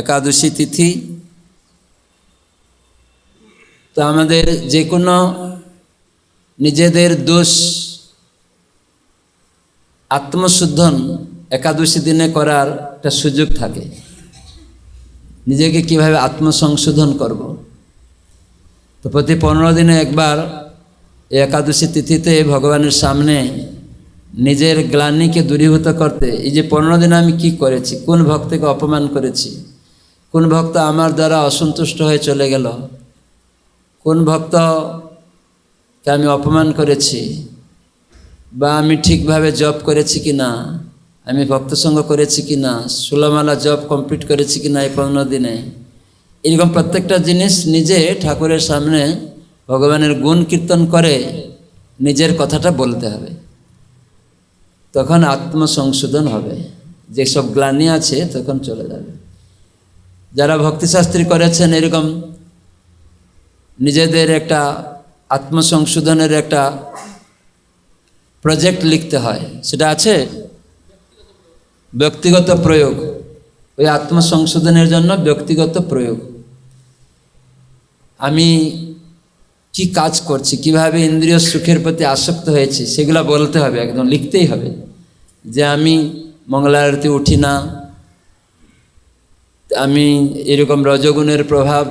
একাদশী তিথি। তো আমাদের যে কোনো নিজেদের দোষ, আত্মশুদ্ধন একাদশী দিনে করার একটা সুযোগ থাকে। নিজেকে কীভাবে আত্মসংশোধন করব? তো প্রতি পনেরো দিনে একবার এই একাদশী তিথিতে ভগবানের সামনে নিজের গ্লানিকে দূরীভূত করতে, এই যে পনেরো দিন আমি কি করেছি? কোন ভক্তকে অপমান করেছি? কোন ভক্ত আমার দ্বারা অসন্তুষ্ট হয়ে চলে গেল? কোন ভক্তকে আমি অপমান করেছি? বা আমি ঠিকভাবে জব করেছি কি না? আমি ভক্তসঙ্গ করেছি কি না? ষোলোমালা জব কমপ্লিট করেছি কি না এই পনেরো দিনে? এরকম প্রত্যেকটা জিনিস নিজে ঠাকুরের সামনে ভগবানের গুণ কীর্তন করে নিজের কথাটা বলতে হবে। তখন আত্মসংশোধন হবে। যেসব গ্লানি আছে, তখন চলে যাবে। যারা ভক্তিশাস্ত্রী করেছেন এরকম নিজেদের একটা আত্মসংশোধনের একটা প্রজেক্ট লিখতে হয়। সেটা আছে? ব্যক্তিগত প্রয়োগ। ওই আত্মসংশোধনের জন্য ব্যক্তিগত প্রয়োগ। আমি কি কাজ করছি, কীভাবে ইন্দ্রিয় সুখের প্রতি আসক্ত হয়েছি, সেগুলো বলতে হবে, একদম লিখতেই হবে। যে আমি মঙ্গলারতি উঠি না, আমি এরকম রজগুণের প্রভাব,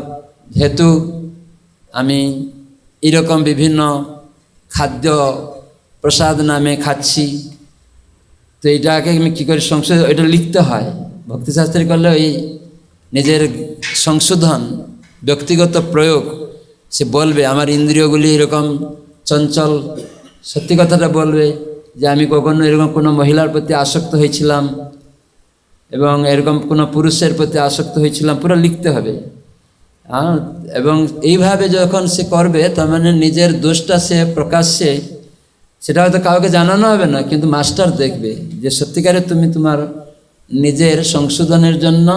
হেতু আমি এরকম বিভিন্ন খাদ্য প্রসাদ নামে খাচ্ছি। তো এটাকে আমি কী করে সংশোধন, এটা লিখতে হয়। ভক্তিশাস্ত্রী করলে ওই নিজের সংশোধন, ব্যক্তিগত প্রয়োগ সে বলবে, আমার ইন্দ্রিয়গুলি এরকম চঞ্চল। সত্যি কথাটা বলবে যে, আমি কখনো এরকম কোনো মহিলার প্রতি আসক্ত হয়েছিলাম এবং এরকম কোনো পুরুষের প্রতি আসক্ত হয়েছিলাম, পুরো লিখতে হবে। এবং এইভাবে যখন সে করবে, তার মানে নিজের দোষটা সে প্রকাশ্যে, সেটা হয়তো কাউকে জানানো হবে না, কিন্তু মাস্টার দেখবে যে, সত্যিকারে তুমি তোমার নিজের সংশোধনের জন্য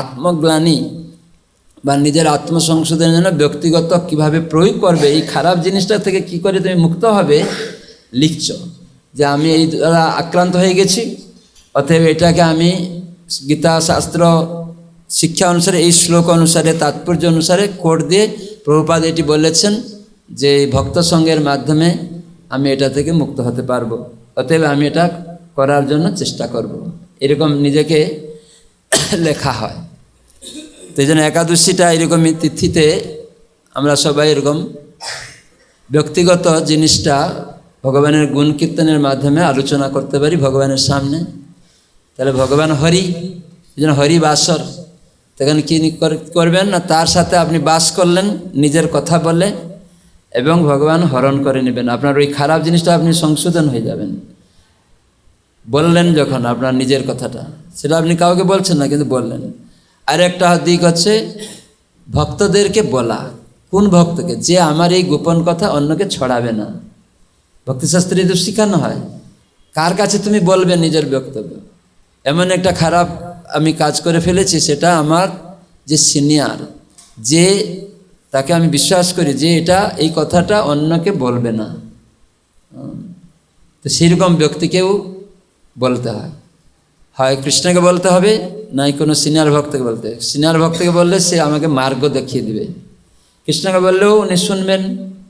আত্মগ্লানি বা নিজের আত্মসংশোধনের জন্য ব্যক্তিগত কীভাবে প্রয়োগ করবে, এই খারাপ জিনিসটা থেকে কি করে তুমি মুক্ত হবে, লিখছ যে আমি এই দ্বারা আক্রান্ত হয়ে গেছি, অতএব এটাকে আমি গীতা, শাস্ত্র, শিক্ষা অনুসারে, এই শ্লোক অনুসারে, তাৎপর্য অনুসারে কোড দিয়ে প্রভুপাদ এটি বলেছেন যে ভক্ত সঙ্গের মাধ্যমে আমি এটা থেকে মুক্ত হতে পারব অতএব আমি এটা করার জন্য চেষ্টা করব। এরকম নিজেকে লেখা হয় তো এই জন্য একাদশীটা এরকমই তিথিতে আমরা সবাই এরকম ব্যক্তিগত জিনিসটা ভগবানের গুণ কীর্তনের মাধ্যমে আলোচনা করতে পারি ভগবানের সামনে। তাহলে ভগবান হরি, এই জন্য হরি বাসর। তখন কী করবেন না, তার সাথে আপনি বাস করলেন, নিজের কথা বলে এবং ভগবান হরণ করে নেবেন। আপনার ওই খারাপ জিনিসটা আপনি সংশোধন হয়ে যাবেন। বললেন যখন আপনার নিজের কথাটা, সেটা আপনি কাউকে বলছেন না, কিন্তু বললেন। আর একটা দিক হচ্ছে ভক্তদেরকে বলা। কোন ভক্তকে? যে আমার এই গোপন কথা অন্যকে ছড়াবে না। ভক্তিশাস্ত্রে তো শেখানো হয়। কার কাছে তুমি বলবে নিজের বক্তব্য? এমন একটা খারাপ আমি কাজ করে ফেলেছি, সেটা আমার যে সিনিয়র, যে তাকে আমি বিশ্বাস করি যে এটা এই কথাটা অন্যকে বলবে না। তো সেরকম ব্যক্তিকেও বলতে হয়। হয় কৃষ্ণকে বলতে হবে, নাই কোনো সিনিয়র ভক্তকে বলতে। সিনিয়র ভক্তকে বললে সে আমাকে মার্গ দেখিয়ে দিবে। কৃষ্ণকে বললেও উনি শুনবেন,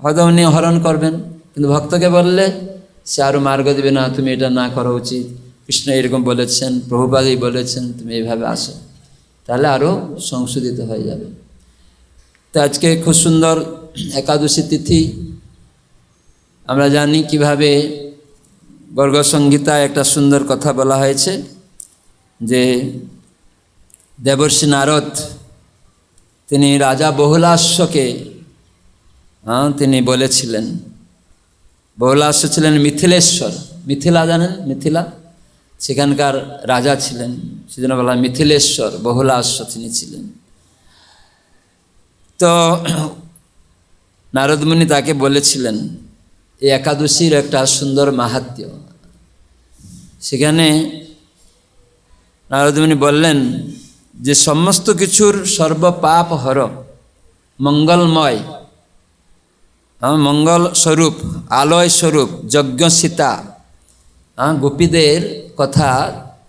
হয়তো উনি হরণ করবেন, কিন্তু ভক্তকে বললে সে আরও মার্গ দেবে, না, তুমি এটা না করা উচিত। কৃষ্ণ এরকম বলেছেন, প্রভুপাদই বলেছেন, তুমি এইভাবে আসো। তাহলে আরও সংশোধিত হয়ে যাবে। তো আজকে খুব সুন্দর একাদশী তিথি। আমরা জানি কীভাবে গর্গসংহিতায় একটা সুন্দর কথা বলা হয়েছে। যে দেবর্ষী নারদ, তিনি রাজা বহুলাশ্বকে তিনি বলেছিলেন বহুলাশ্ব ছিলেন মিথিলেশ্বর। মিথিলা জানেন? মিথিলা? সেখানকার রাজা ছিলেন। সেজন্য বলা মিথিলেশ্বর বহুলাশ্ব তিনি ছিলেন। তো নারদমুনি তাকে বলেছিলেন, এই একাদশীর একটা সুন্দর মাহাত্ম্য। সেখানে নারদমুনি বললেন, যে সমস্ত কিছুর সর্বপাপ হর, মঙ্গলময় মঙ্গল স্বরূপ, আলয় স্বরূপ, যজ্ঞ সীতা গোপীদের কথা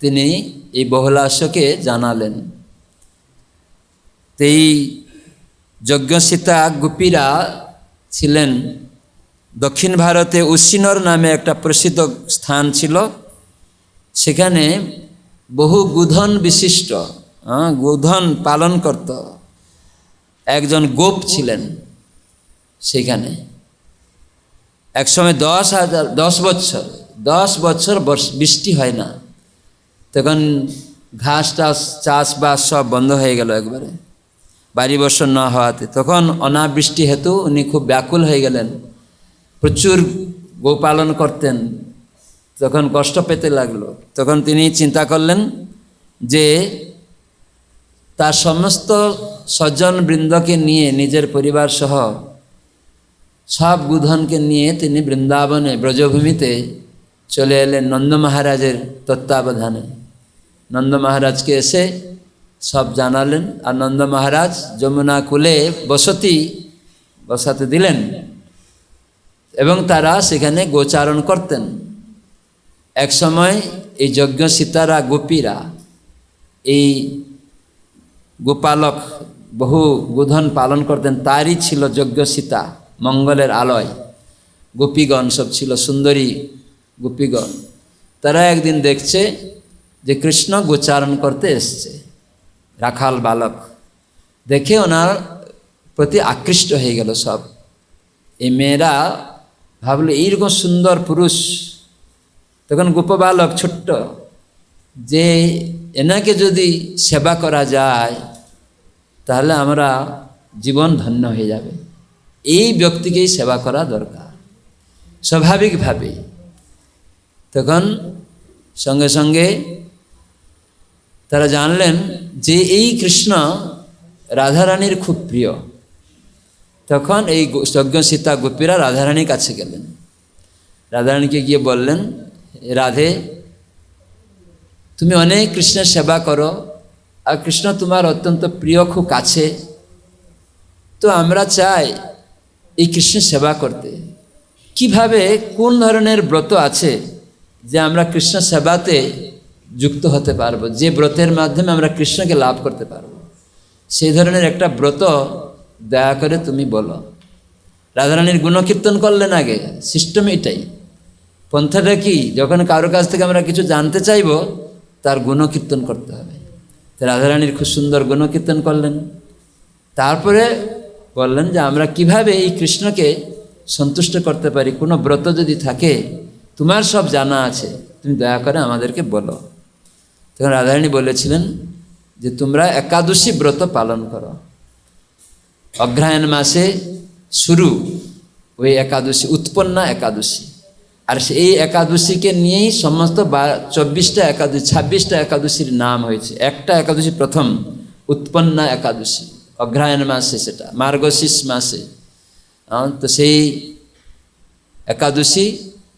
তিনি এই বহুলাশ্বকে জানালেন। এই যজ্ঞসীতা গোপীরা ছিলেন। দক্ষিণ ভারতে উসিনর নামে একটা প্রসিদ্ধ স্থান ছিল। সেখানে বহু গুধন বিশিষ্ট গুধন পালন করত। একজন গোপ ছিলেন সেখানে একসময় দশ হাজার, দশ বছর দশ বছর বৃষ্টি হয় না। তখন ঘাস টাস, চাষবাস সব বন্ধ হয়ে গেল একবারে। বাড়ি বর্ষণ না হওয়াতে। তখন অনাবৃষ্টি হেতু উনি খুব ব্যাকুল হয়ে গেলেন। প্রচুর গোপালন করতেন। তখন কষ্ট পেতে লাগল, তখন তিনি চিন্তা করলেন যে তার সমস্ত স্বজন বৃন্দকে নিয়ে, নিজের পরিবার সহ সব গুধনকে নিয়ে তিনি বৃন্দাবনে, ব্রজভূমিতে চলে এলেন নন্দ মহারাজের তত্ত্বাবধানে। নন্দ মহারাজকে এসে সব জানালেন আর নন্দ মহারাজ যমুনা কুলে বসতি বসাতে দিলেন এবং তারা সেখানে গোচারণ করতেন। এক সময় এই যজ্ঞ সীতারা গোপীরা, এই গোপালক বহু গোধন পালন করতেন, তারই ছিল যজ্ঞ সীতা, মঙ্গলের আলয়। গোপীগণ সব ছিল সুন্দরী গোপীগণ। তারা একদিন দেখছে যে কৃষ্ণ গোচারণ করতে এসছে, রাখাল বালক। দেখে ওনার প্রতি আকৃষ্ট হয়ে গেল সব। এই মেয়েরা ভাবলো, এইরকম সুন্দর পুরুষ তখন গোপবালক ছোট্ট, যে এনাকে যদি সেবা করা যায়, তাহলে আমরা জীবন ধন্য হয়ে যাবে। এই ব্যক্তিকেই সেবা করা দরকার। স্বাভাবিকভাবে তখন সঙ্গে সঙ্গে তারা জানলেন যে এই কৃষ্ণ রাধারানীর খুব প্রিয়। তখন এই যজ্ঞ সীতা গোপীরা রাধারানীর কাছে গেলেন। রাধারানীকে গিয়ে বললেন রাধে, তুমি অনেক কৃষ্ণের সেবা করো আর কৃষ্ণ তোমার অত্যন্ত প্রিয়, খুব কাছে। তো আমরা চাই এই কৃষ্ণের সেবা করতে। কীভাবে, কোন ধরনের ব্রত আছে যে আমরা কৃষ্ণ সেবাতে যুক্ত হতে পারব? যে ব্রতের মাধ্যমে আমরা কৃষ্ণকে লাভ করতে পারব। সেই ধরনের একটা ব্রত দয়া করে তুমি বলো। রাধারানীর গুণকীর্তন করলেন আগে সিস্টেম এটাই। পন্থাটা কি? যখন কারও কাছ থেকে আমরা কিছু জানতে চাইব, তার গুণকীর্তন করতে হবে। রাধারানীর খুব সুন্দর গুণকীর্তন করলেন। তারপরে বললেন যে, আমরা কীভাবে এই কৃষ্ণকে সন্তুষ্ট করতে পারি? কোনো ব্রত যদি থাকে, তোমার সব জানা আছে। তুমি দয়া করে আমাদেরকে বলো। তখন রাধারানী বলেছিলেন যে, তোমরা একাদশী ব্রত পালন করো। অগ্রহায়ণ মাসে শুরু ওই একাদশী, উৎপন্না একাদশী। আর এই একাদশীকে নিয়েই সমস্ত বা, চব্বিশটা একাদশী, ছাব্বিশটা একাদশীর নাম হয়েছে। একটা একাদশী প্রথম, উৎপন্না একাদশী। অগ্রহায়ণ মাসে সেটা, মার্গশীষ মাসে। তো সেই একাদশী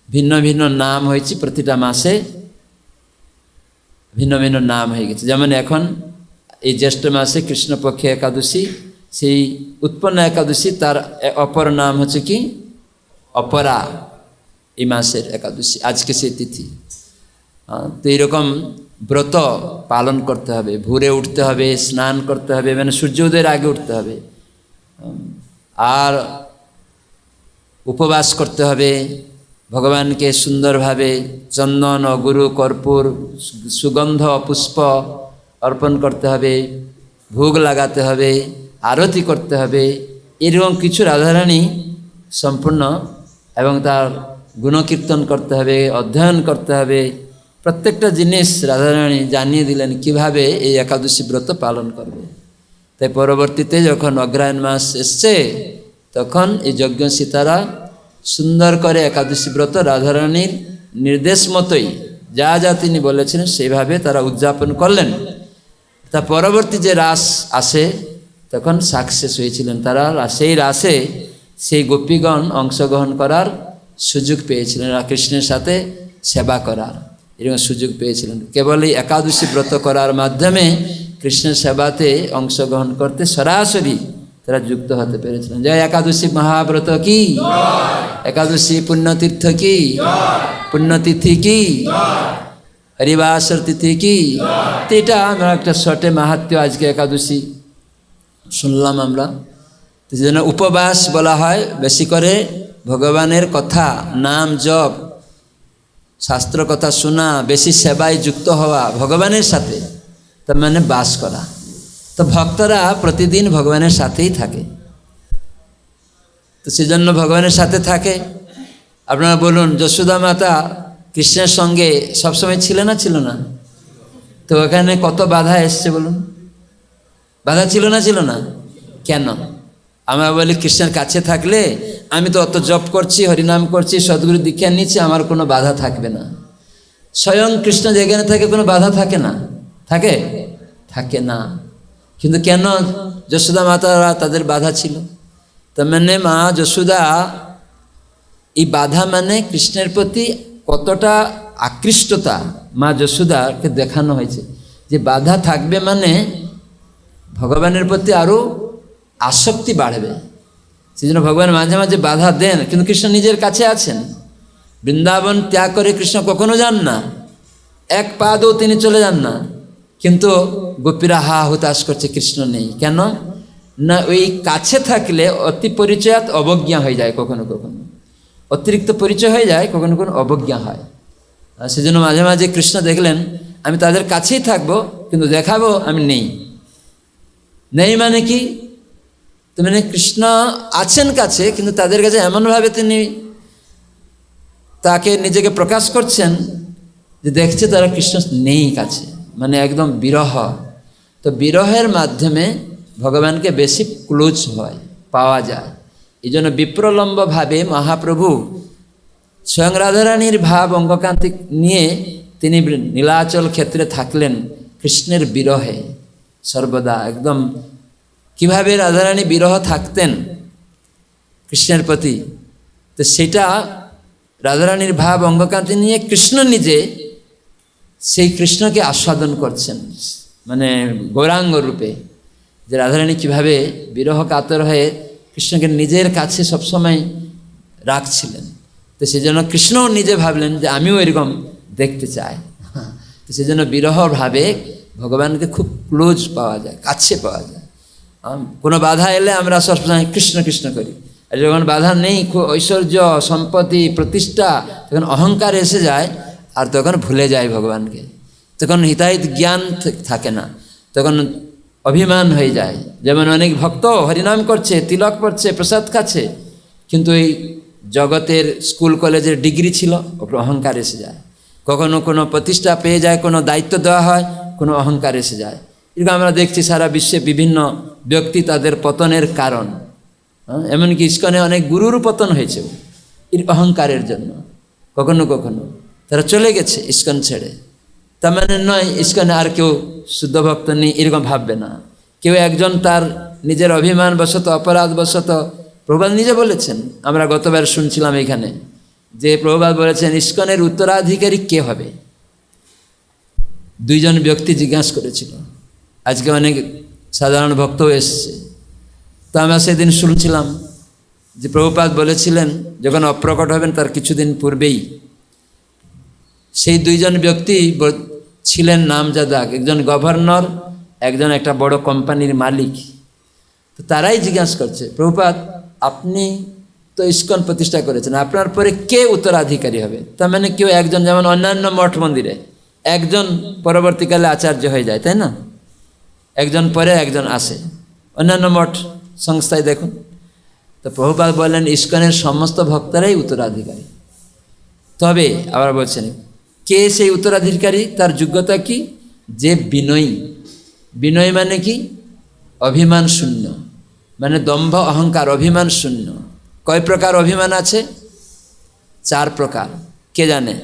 ভিন্ন ভিন্ন নাম হয়েছে প্রতিটা মাসে। ভিন্ন ভিন্ন নাম হয়ে গেছে। যেমন এখন এই জ্যৈষ্ঠ মাসে কৃষ্ণপক্ষে একাদশী, সেই উৎপন্ন একাদশী তার অপর নাম হচ্ছে কি? অপরা। এই মাসের একাদশী, আজকে সেই তিথি। তো এইরকম ব্রত পালন করতে হবে, ভোরে উঠতে হবে, স্নান করতে হবে মানে সূর্যোদয়ের আগে উঠতে হবে। আর উপবাস করতে হবে, ভগবানকে সুন্দরভাবে চন্দন গুরু, কর্পূর, সুগন্ধ পুষ্প অর্পণ করতে হবে, ভোগ লাগাতে হবে, আরতি করতে হবে, এরকম কিছু রাধারানী সম্পূর্ণ এবং তার গুণকীর্তন করতে হবে, অধ্যয়ন করতে হবে। প্রত্যেকটা জিনিস রাধারানী জানিয়ে দিলেন কীভাবে এই একাদশী ব্রত পালন করবে। তাই পরবর্তীতে যখন অগ্রহায়ণ মাস এসছে, তখন এই যজ্ঞ সীতারা সুন্দর করে একাদশী ব্রত রাধারানীর নির্দেশ মতোই যা যা তিনি বলেছিলেন সেইভাবে তারা উদযাপন করলেন। তা পরবর্তী যে রাস আসে, তখন সাকসেস হয়েছিলেন তারা। সেই রাসে সেই গোপীগণ অংশগ্রহণ করার সুযোগ পেয়েছিলেন কৃষ্ণের সাথে সেবা করার। এরকম সুযোগ পেয়েছিলেন। কেবল এই একাদশী ব্রত করার মাধ্যমে কৃষ্ণের সেবাতে অংশগ্রহণ করতে সরাসরি তারা যুক্ত হতে পেরেছিলেন। জয় একাদশী মহাব্রত কি? একাদশী পুণ্যতীর্থ কি? পুণ্যতিথি কি? হরিবাসর তিথি কি? এটা আমরা একটা শর্টে মাহাত্ম্য আজকে একাদশী শুনলাম আমরা। যেন উপবাস বলা হয় বেশি করে ভগবানের কথা, নাম জপ, শাস্ত্র কথা শোনা, বেশি সেবায় যুক্ত হওয়া ভগবানের সাথে, তার মানে বাস করা। তো ভক্তরা প্রতিদিন ভগবানের সাথেই থাকে। তো সেজন্য ভগবানের সাথে থাকে। আপনারা বলুন, যশোদা মাতা কৃষ্ণের সঙ্গে সবসময় ছিল না ছিল না? তো ওখানে কত বাধা এসছে বলুন? বাধা ছিল না ছিল না? কেন? আমরা বলি কৃষ্ণের কাছে থাকলে আমি তো অত জপ করছি, হরিনাম করছি, সদগুরু দীক্ষা নিচ্ছি, আমার কোনো বাধা থাকবে না। স্বয়ং কৃষ্ণ যেখানে থাকে, কোনো বাধা থাকে না? থাকে? থাকে না। কিন্তু কেন যশোদা মাতারা তাদের বাধা ছিল? তার মানে মা যশোদা, এই বাধা মানে কৃষ্ণের প্রতি কতটা আকৃষ্টতা মা যশোদাকে দেখানো হয়েছে। যে বাধা থাকবে মানে ভগবানের প্রতি আরও আসক্তি বাড়বে। সেই জন্য ভগবান মাঝে মাঝে বাধা দেন, কিন্তু কৃষ্ণ নিজের কাছে আছেন। বৃন্দাবন ত্যাগ করে কৃষ্ণ কখনো যান না। এক পা পাদও তিনি চলে যান না। কিন্তু গোপীরা হা হুতাশ করছে, কৃষ্ণ নেই। কেন? না, ওই কাছে থাকলে অতি পরিচয়াত অবজ্ঞা হয়ে যায় কখনো কখনো। অতিরিক্ত পরিচয় হয়ে যায়, কখনো কখনো অবজ্ঞা হয়। সেজন্য মাঝে মাঝে কৃষ্ণ দেখলেন, আমি তাদের কাছেই থাকব, কিন্তু দেখাবো আমি নেই। নেই মানে কি? তো মানে কৃষ্ণ আছেন কাছে, কিন্তু তাদের কাছে এমনভাবে তিনি তাকে নিজেকে প্রকাশ করছেন যে দেখছে তারা কৃষ্ণ নেই কাছে মানে একদম বিরহ। তো বিরহের মাধ্যমে ভগবানকে বেশি ক্লোজ হয়, পাওয়া যায়। এই জন্য বিপ্রলম্বভাবে মহাপ্রভু স্বয়ং রাধারানীর ভাব, অঙ্গকান্তি নিয়ে তিনি নীলাচল ক্ষেত্রে থাকলেন কৃষ্ণের বিরহে। সর্বদা একদম কীভাবে রাধারানী বিরহ থাকতেন কৃষ্ণের প্রতি? তো সেটা রাধারানীর ভাব অঙ্গকান্তি নিয়ে কৃষ্ণ নিজে সেই কৃষ্ণকে আস্বাদন করছেন মানে গৌরাঙ্গ রূপে, যে রাধারানী কীভাবে বিরহ কাতর হয়ে কৃষ্ণকে নিজের কাছে সবসময় রাখছিলেন। তো সেই জন্য কৃষ্ণও নিজে ভাবলেন যে আমিও এরকম দেখতে চাই। তো সেই জন্য বিরহ ভাবে ভগবানকে খুব ক্লোজ পাওয়া যায়, কাছে পাওয়া যায়। কোনো বাধা এলে আমরা সবসময় কৃষ্ণ কৃষ্ণ করি। আর যখন বাধা নেই ঐশ্বর্য, সম্পত্তি, প্রতিষ্ঠা, তখন অহংকার এসে যায়, আর তখন ভুলে যায় ভগবানকে। তখন হিতাহিত জ্ঞান থাকে না। তখন অভিমান হয়ে যায়। যেমন অনেক ভক্ত হরিনাম করছে, তিলক পড়ছে, প্রসাদ খাচ্ছে, কিন্তু এই জগতের স্কুল, কলেজের ডিগ্রি ছিল, ওপর অহংকার এসে যায়। কখনো কোনো প্রতিষ্ঠা পেয়ে যায়, কোনো দায়িত্ব দেওয়া হয়, কোনো অহংকার এসে যায়। এরকম আমরা দেখছি সারা বিশ্বে বিভিন্ন ব্যক্তি তাদের পতনের কারণ। হ্যাঁ, এমনকি ইস্কনে অনেক গুরুর পতন হয়েছে। এর অহংকারের জন্য। কখনো কখনো। তারা চলে গেছে ইস্কন ছেড়ে। তার মানে নয় ইস্কনে আর কেউ শুদ্ধ ভক্ত নেই এরকম ভাববে না। কেউ একজন তার নিজের অভিমান বশত অপরাধ বশত প্রভুপাদ নিজে বলেছেন আমরা গতবার শুনছিলাম এখানে যে প্রভুপাদ বলেছেন ইস্কনের উত্তরাধিকারী কে হবে? দুইজন ব্যক্তি জিজ্ঞাসা করেছিল। আজকে অনেক সাধারণ ভক্তও এসছে। তো আমরা সেদিন শুনছিলাম যে প্রভুপাদ বলেছিলেন, যখন অপ্রকট হবেন তার কিছুদিন পূর্বেই। সেই দুইজন ব্যক্তি ছিলেন নামজাদা একজন গভর্নর, একজন একটা বড় কোম্পানির মালিক। তো তারাই জিজ্ঞাসা করছে, প্রভুপাদ, আপনি তো ইস্কন প্রতিষ্ঠা করেছেন, আপনার পরে কে উত্তরাধিকারী হবে? তার মানে কেউ একজন, যেমন অন্যান্য মঠ মন্দিরে, একজন পরবর্তীকালে আচার্য হয়ে যায়, তাই না? একজন পরে একজন আসে অন্যান্য মঠ সংস্থায় দেখুন। তো প্রভুপাদ বললেন, ইস্কনের সমস্ত ভক্তরাই উত্তরাধিকারী। তবে আবার বলছেন, কে সেই উত্তরাধিকারী? তার যোগ্যতা কি? যে বিনয়ী। বিনয় মানে কি? অভিমান শূন্য। মানে দম্ভ, অহংকার, অভিমান শূন্য। কয় প্রকার অভিমান আছে? চার প্রকার। কে জানে?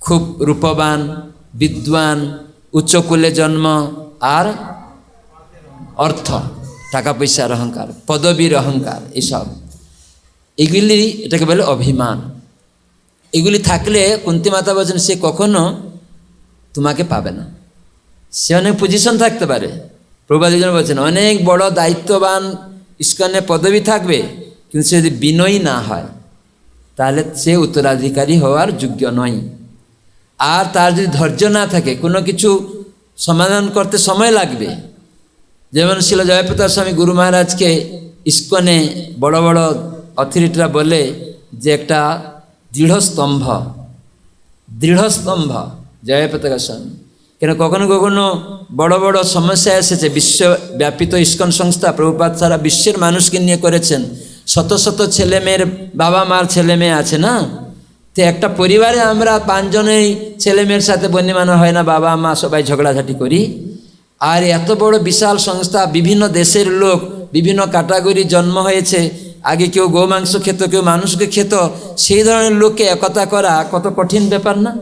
খুব রূপবান, বিদ্বান, উচ্চকুলে জন্ম আর অর্থ, টাকা পয়সার অহংকার, পদবীর অহংকার, এসব। এগুলি এটাকে বলে অভিমান। এগুলি থাকলে কুন্তি মাতা বলছেন, সে কখনো তোমাকে পাবে না। সে অনেক পজিশন থাকতে পারে। প্রভাদিজন বলছেন, অনেক বড় দায়িত্ববান ইস্কনে পদবী থাকবে, কিন্তু সে যদি বিনয়ী না হয়, তাহলে সে উত্তরাধিকারী হওয়ার যোগ্য নয়। আর তার যদি ধৈর্য না থাকে, কোনো কিছু সমাধান করতে সময় লাগবে। যেমন ছিল জয়প্রতাপ স্বামী গুরু মহারাজকে ইস্কনে বড় বড় অথরিটিরা বলে যে একটা দৃঢ় স্তম্ভ, দৃঢ় জয়প্রতাপ স্বামী। কেন কখনো কখনো বড় বড় সমস্যা এসেছে। বিশ্বব্যাপিত ইস্কন সংস্থা প্রভুপাত সারা বিশ্বের মানুষকে নিয়ে করেছেন। শত শত ছেলে মেয়ের বাবা মার ছেলে মেয়ে আছে না? তো একটা পরিবারে আমরা পাঁচজনেই ছেলে মেয়ের সাথে বন্যমানা হয় না, বাবা, মা সবাই ঝগড়াঝাটি করি। আর এত বড় বিশাল সংস্থা, বিভিন্ন দেশের লোক, বিভিন্ন ক্যাটাগরি জন্ম হয়েছে। আগে কেউ গোমাংস খেত, কেউ মানুষকে খেত। সেই ধরনের লোককে একতা করা কত কঠিন ব্যাপার না?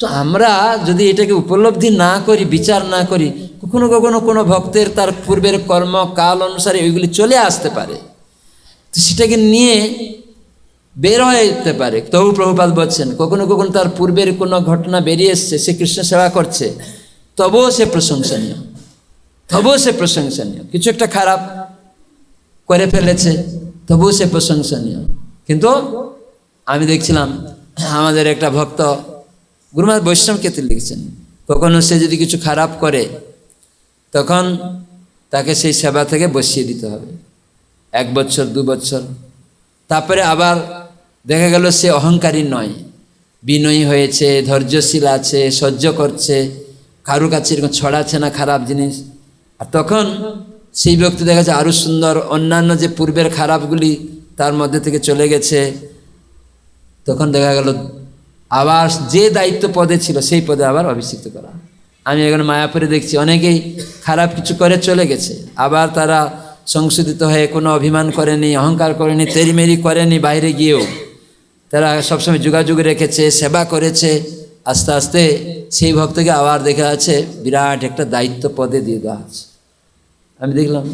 তো আমরা যদি এটাকে উপলব্ধি না করি, বিচার না করি, কখনো কখনো কোনো ভক্তের তার পূর্বের কর্ম, কাল অনুসারে ওইগুলি চলে আসতে পারে। তো সেটাকে নিয়ে বের হয়ে যেতে পারে। তবু প্রভুপাত বলছেন, কখনো কখনো তার পূর্বের কোনো ঘটনা বেরিয়ে এসছে, সে কৃষ্ণ সেবা করছে। তবুও সে প্রশংসনীয়। তবুও সে প্রশংসনীয়। কিছু একটা খারাপ করে ফেলেছে, তবুও সে প্রশংসনীয়। কিন্তু আমি দেখছিলাম, আমাদের একটা ভক্ত গুরুমাত বৈষ্ণব কেতু লিখছেন, কখনো সে যদি কিছু খারাপ করে, তখন তাকে সেই সেবা থেকে বসিয়ে দিতে হবে। এক বছর, দু বছর। তারপরে আবার দেখা গেল সে অহংকারী নয়। বিনয়ী হয়েছে, ধৈর্যশীল আছে, সহ্য করছে কারও কাছে এরকম ছড়াচ্ছে না খারাপ জিনিস। আর তখন সেই ব্যক্তি দেখা যাচ্ছে আরও সুন্দর, অন্যান্য যে পূর্বের খারাপগুলি তার মধ্যে থেকে চলে গেছে। তখন দেখা গেল আবার যে দায়িত্ব পদে ছিল সেই পদে আবার অভিষিক্ত করা। আমি এখন মায়াপুরে দেখছি, অনেকেই খারাপ কিছু করে চলে গেছে। আবার তারা সংশোধিত হয়ে কোনো অভিমান করেনি, অহংকার করেনি তেরিমেরি করেনি বাইরে গিয়েও। তারা সবসময় যোগাযোগ রেখেছে, সেবা করেছে। আস্তে আস্তে সেই ভক্তকে আবার দেখা যাচ্ছে বিরাট একটা দায়িত্ব পদে দিয়ে দেওয়া আছে আমি দেখলাম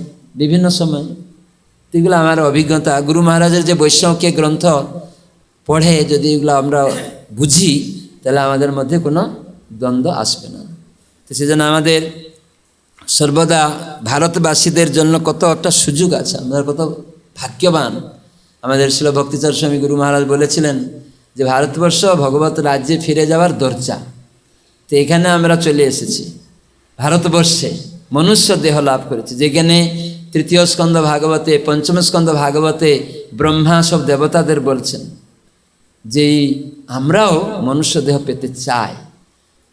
বিভিন্ন সময় এগুলো আমার অভিজ্ঞতা। গুরু মহারাজের যে বৈষ্ণবকে গ্রন্থ পড়ে যদি এগুলো আমরা বুঝি, তাহলে আমাদের মধ্যে কোনো দ্বন্দ্ব আসবে না। তো সেজন্য আমাদের সর্বদা ভারতবাসীদের জন্য কত একটা সুযোগ আছে। আমরা কত ভাগ্যবান। আমাদের শিল ভক্তিচার স্বামী গুরু মহারাজ বলেছিলেন যে ভারতবর্ষ ভগবত রাজ্যে ফিরে যাওয়ার দরজা। তো এখানে আমরা চলে এসেছি। ভারতবর্ষে মনুষ্য দেহ লাভ করেছে। যেখানে তৃতীয় স্কন্ধ ভাগবতে, পঞ্চম স্কন্ধ ভাগবতে ব্রহ্মা সব দেবতাদের বলছেন যে আমরাও মনুষ্য দেহ পেতে চাই।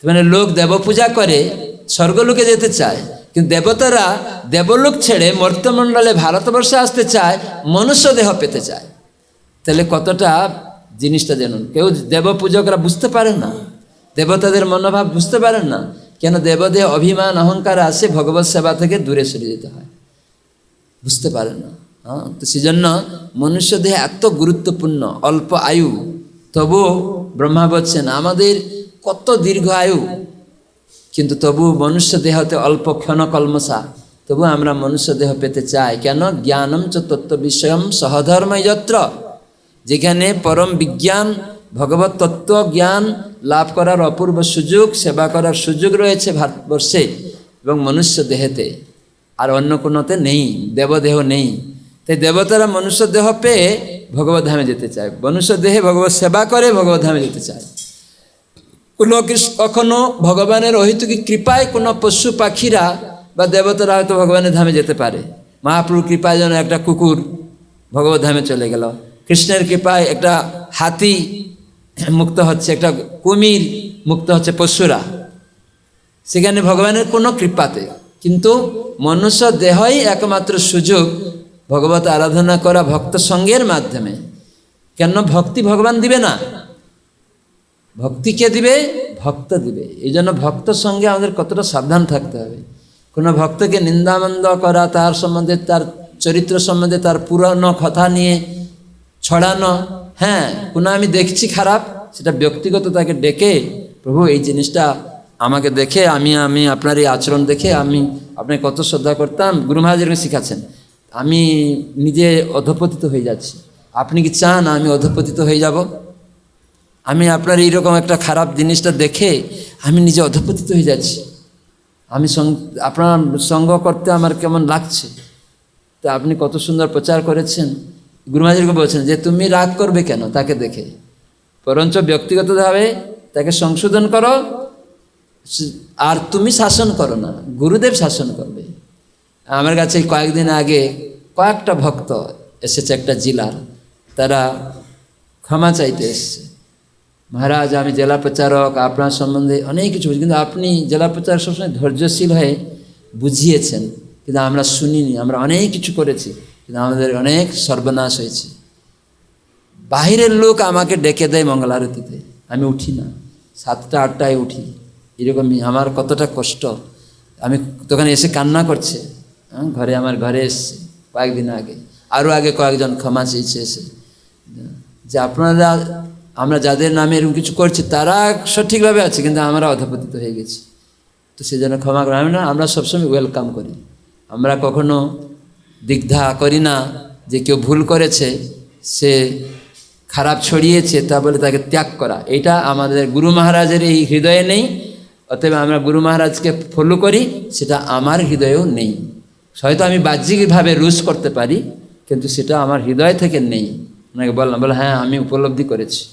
মানে লোক দেব পূজা করে, স্বর্গলোকে যেতে চায়। কিন্তু দেবতারা দেবলোক ছেড়ে মর্তমণ্ডলে ভারতবর্ষে আসতে চায়, মনুষ্য দেহ পেতে চায়। তাহলে কতটা জিনিসটা জানুন? কেউ দেব পূজকরা বুঝতে পারে না? দেবতাদের মনোভাব বুঝতে পারেন না? কেন দেবদেহ অভিমান, অহংকার আসে ভগবত সেবা থেকে দূরে সরে যেতে হয়? বুঝতে পারে না। হ্যাঁ তো সেজন্য মনুষ্য দেহ এত গুরুত্বপূর্ণ, অল্প আয়ু, তবুও ব্রহ্মা বলছেন, আমাদের কত দীর্ঘ আয়ু কিন্তু তবু মনুষ্য দেহতে অল্প ক্ষণ কলমসা তবু আমরা মনুষ্য দেহ পেতে চাই। কেন? জ্ঞানম চ তত্ত্ব বিষয়ম সহধর্ম যত্র। যেখানে পরম বিজ্ঞান, ভগবত তত্ত্ব জ্ঞান লাভ করার অপূর্ব সুযোগ, সেবা করার সুযোগ রয়েছে ভারতবর্ষে এবং মনুষ্য দেহেতে। আর অন্য কোনোতে নেই, দেবদেহ নেই। তাই দেবতারা মনুষ্য দেহ পেয়ে ভগবত ধামে যেতে চায়। মনুষ্য দেহে ভগবত সেবা করে, ভগবত ধামে যেতে চায়। কোনো কখনো ভগবানের অহিতুকি কৃপায় কোনো পশু পাখিরা বা দেবতারা হয়তো ভগবানের ধামে যেতে পারে। মহাপ্রভুর কৃপায় যেন একটা কুকুর ভগবত ধামে চলে গেল। কৃষ্ণের কৃপায় একটা হাতি মুক্ত হচ্ছে, একটা কুমির মুক্ত হচ্ছে পশুরা। সেখানে ভগবানের কোনো কৃপাতে। কিন্তু মনুষ্য দেহই একমাত্র সুযোগ ভগবত আরাধনা করা ভক্ত সঙ্গের মাধ্যমে। কেন ভক্তি ভগবান দিবে না? ভক্তি কে দিবে, ভক্ত দিবে। এই জন্য ভক্ত সঙ্গে আমাদের কতটা সাবধান থাকতে হবে। কোনো ভক্তকে নিন্দামন্দ করা, তার সম্বন্ধে, তার চরিত্র সম্বন্ধে, তার পুরানো কথা নিয়ে ছড়ানো হ্যাঁ কোনো আমি দেখছি খারাপ, সেটা ব্যক্তিগত তাকে ডেকে, প্রভু, এই জিনিসটা আমাকে দেখে, আমি আমি আপনার এই আচরণ দেখে, আমি আপনাকে কত শ্রদ্ধা করতাম। গুরু মহারাজ এরকম শিখাচ্ছেন, আমি নিজে অধপতিত হয়ে যাচ্ছি। আপনি কি চান আমি অধপতিত হয়ে যাব? আমি আপনার এইরকম একটা খারাপ জিনিসটা দেখে আমি নিজে অধপতিত হয়ে যাচ্ছি। আমি আপনার সঙ্গ করতে আমার কেমন লাগছে? তা আপনি কত সুন্দর প্রচার করেছেন। গুরুমাজিকে বলছেন যে তুমি রাগ করবে কেন তাকে দেখে? বরঞ্চ ব্যক্তিগতভাবে তাকে সংশোধন করো। আর তুমি শাসন করো না, গুরুদেব শাসন করবে। আমার কাছে কয়েকদিন আগে কয়েকটা ভক্ত এসেছে একটা জেলার, তারা ক্ষমা চাইতে এসছে। মহারাজ আমি জেলা প্রচারক আপনার সম্বন্ধে অনেক কিছু বুঝি কিন্তু আপনি জেলা প্রচারক সবসময় ধৈর্যশীল হয়ে বুঝিয়েছেন কিন্তু আমরা শুনিনি আমরা অনেক কিছু করেছি কিন্তু আমাদের অনেক সর্বনাশ হয়েছে। বাহিরের লোক আমাকে ডেকে দেয় মঙ্গলারতিতে আমি উঠি না সাতটা আটটায় উঠি এরকমই আমার কতটা কষ্ট। আমি তখন এসে কান্না করছে হ্যাঁ, ঘরে আমার ঘরে এসছে কয়েকদিন আগে আরও আগে কয়েকজন ক্ষমা চেয়েছে এসে। যে আপনারা আমরা যাদের নামে এরকম কিছু করছি, তারা সঠিকভাবে আছে, কিন্তু আমরা অধপতিত হয়ে গেছি। তো সেই জন্য ক্ষমা করে না, আমরা সবসময় ওয়েলকাম করি। আমরা কখনো দিগ্ধা করি না যে কেউ ভুল করেছে, সে খারাপ ছড়িয়েছে, তা বলে তাকে ত্যাগ করা। এটা আমাদের গুরু মহারাজের এই হৃদয়ে নেই, অতএব আমরা গুরু মহারাজকে ফলো করি, সেটা আমার হৃদয়েও নেই। হয়তো আমি বাহ্যিকভাবে রুশ করতে পারি, কিন্তু সেটা আমার হৃদয় থেকে নেই। ওনাকে বললাম, বলে হ্যাঁ আমি উপলব্ধি করেছি।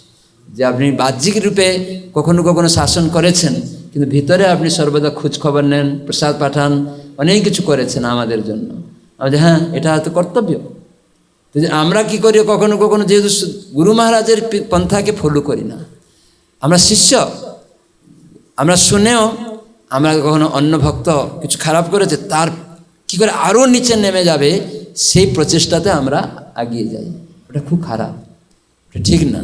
যে আপনি বাহ্যিক রূপে কখনো কখনো শাসন করেছেন, কিন্তু ভিতরে আপনি সর্বদা খোঁজ খবর নেন, প্রসাদ পাঠান, অনেক কিছু করেছেন আমাদের জন্য। আমাদের হ্যাঁ এটা হয়তো কর্তব্য। তো আমরা কি করি, কখনো কখনো যেহেতু গুরু মহারাজের পন্থাকে ফলো করি না। আমরা শিষ্য। আমরা শুনেও আমরা কখনো অন্য ভক্ত কিছু খারাপ করেছে, তার কি করে আরও নিচে নেমে যাবে, সেই প্রচেষ্টাতে আমরা এগিয়ে যাই। ওটা খুব খারাপ। ওটা ঠিক না।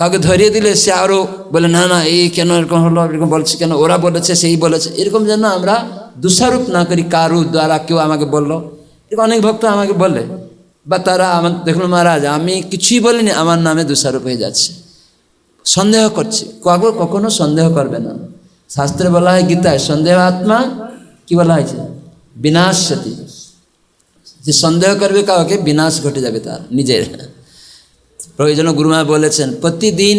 কাউকে ধরিয়ে দিলে সে আরও বলে, না না, এই কেন এরকম হলো, এরকম বলছে কেন? ওরা বলেছে, সেই বলেছে। এরকম যেন আমরা দোষারোপ না করি কারু দ্বারা কেউ আমাকে বলল। এরকম অনেক ভক্ত আমাকে বলে, বা তারা আমার, দেখুন মহারাজ, আমি কিছুই বলিনি, আমার নামে দোষারোপ হয়ে যাচ্ছে। সন্দেহ করছে। কখনো কখনো সন্দেহ করবে না। শাস্ত্রে বলা হয় গীতায়, সন্দেহ আত্মা কি বলা হয়েছে? বিনাশতি যে সন্দেহ করবে কাউকে, বিনাশ ঘটে যাবে তার, নিজের। প্রয়োজন গুরুমা বলেছেন, প্রতিদিন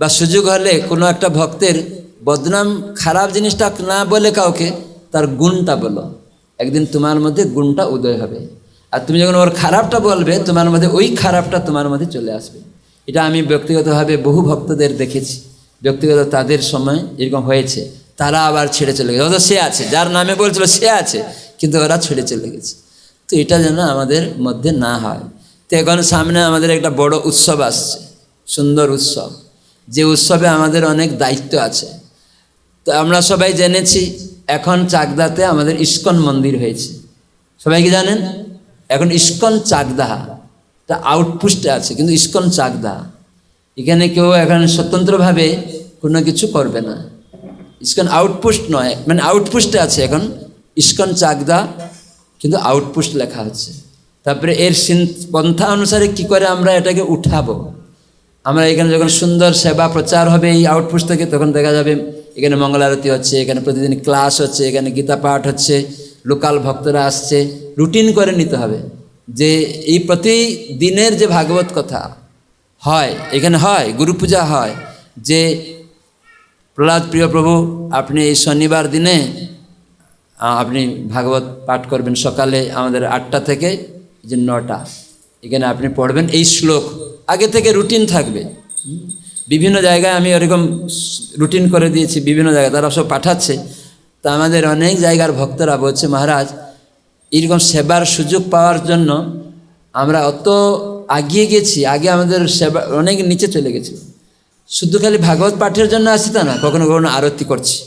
বা সুযোগ হলে কোনো একটা ভক্তের বদনাম, খারাপ জিনিসটা না বলে কাউকে তার গুণটা বলো। একদিন তোমার মধ্যে গুণটা উদয় হবে। আর তুমি যখন ওর খারাপটা বলবে, তোমার মধ্যে ওই খারাপটা তোমার মধ্যে চলে আসবে। এটা আমি ব্যক্তিগতভাবে বহু ভক্তদের দেখেছি। ব্যক্তিগত তাদের সময় এরকম হয়েছে। তারা আবার ছেড়ে চলে গেছে। অথচ সে আছে, যার নামে বলছিল সে আছে, কিন্তু ওরা ছেড়ে চলে গেছে। তো এটা যেন আমাদের মধ্যে না হয়। তো এখন সামনে আমাদের একটা বড় উৎসব আসছে, সুন্দর উৎসব। যে উৎসবে আমাদের অনেক দায়িত্ব আছে। তো আমরা সবাই জেনেছি, এখন চাকদাতে আমাদের ইস্কন মন্দির হয়েছে। সবাই কি জানেন? এখন ইস্কন চাকদাহা তা আউটপোস্টে আছে, কিন্তু ইস্কন চাকদাহা এখানে কেউ এখন স্বতন্ত্রভাবে কোনো কিছু করবে না। ইস্কন আউটপুস্ট নয় মানে আউটপোস্টে আছে এখন। ইস্কন চাকদা, কিন্তু আউটপুস্ট লেখা হচ্ছে। তারপরে এর পন্থা অনুসারে কি করে আমরা এটাকে উঠাবো? আমরা এখানে যখন সুন্দর সেবা প্রচার হবে এই আউটপোস্ট থেকে, তখন দেখা যাবে এখানে মঙ্গল আরতি হচ্ছে, এখানে প্রতিদিন ক্লাস হচ্ছে, এখানে গীতা পাঠ হচ্ছে, লোকাল ভক্তরা আসছে রুটিন করে নিতে হবে। যে এই প্রতিদিনের যে ভাগবত কথা হয়, এখানে হয়, গুরু পূজা হয়, যে প্রহ্লাদ প্রিয় প্রভু, আপনি এই শনিবার দিনে আপনি ভাগবত পাঠ করবেন সকালে আমাদের আটটা থেকে যে নটা, এখানে আপনি পড়বেন এই শ্লোক। আগে থেকে রুটিন থাকবে। বিভিন্ন জায়গায় আমি ওরকম রুটিন করে দিয়েছি, বিভিন্ন জায়গায়। তারা সব পাঠাচ্ছে। তা আমাদের অনেক জায়গার ভক্তরা বলছে, মহারাজ, এরকম সেবার সুযোগ পাওয়ার জন্য আমরা অত আগিয়ে গেছি। আগে আমাদের সেবা অনেক নিচে চলে গেছি। শুধু খালি ভাগবত পাঠের জন্য আসি তা না, কখনো কখনো আরতি করছি।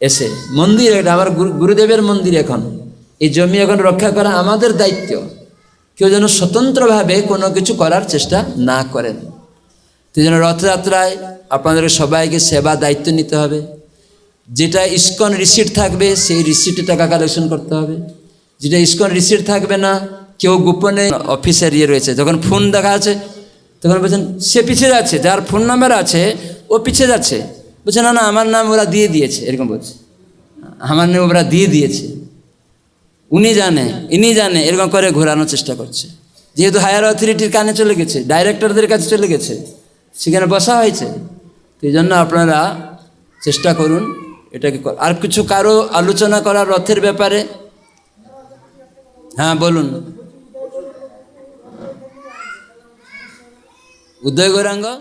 এসে, মন্দির এটা আমার গুরু- গুরুদেবের মন্দির এখন। এই জমি এখন রক্ষা করা আমাদের দায়িত্ব। কেউ যেন স্বতন্ত্রভাবে কোনো কিছু করার চেষ্টা না করেন। তো যেন রথযাত্রায় আপনাদের সবাইকে সেবা দায়িত্ব নিতে হবে। যেটা ইস্কন রিসিট থাকবে, সেই রিসিটে টাকা কালেকশন করতে হবে। যেটা ইস্কন রিসিট থাকবে না, কেউ গোপনে অফিসের ইয়ে রয়েছে, যখন ফোন দেখা আছে তখন বলছেন, সে পিছিয়ে যাচ্ছে, যার ফোন নাম্বার আছে, ও পিছিয়ে যাচ্ছে। বলছে, না না, আমার নাম ওরা দিয়ে দিয়েছে। এরকম বলছে। আমার নাম ওরা দিয়ে দিয়েছে। উনি জানে, ইনি জানে, এরকম করে ঘোরানোর চেষ্টা করছে। যেহেতু হায়ার অথরিটির কানে চলে গেছে ডাইরেক্টরদের কাছে চলে গেছে, সেখানে বসা হয়েছে। তো জন্য আপনারা চেষ্টা করুন এটাকে আর কিছু কারও আলোচনা করার রথের ব্যাপারে? হ্যাঁ বলুন। উদয় গৌরাঙ্গ?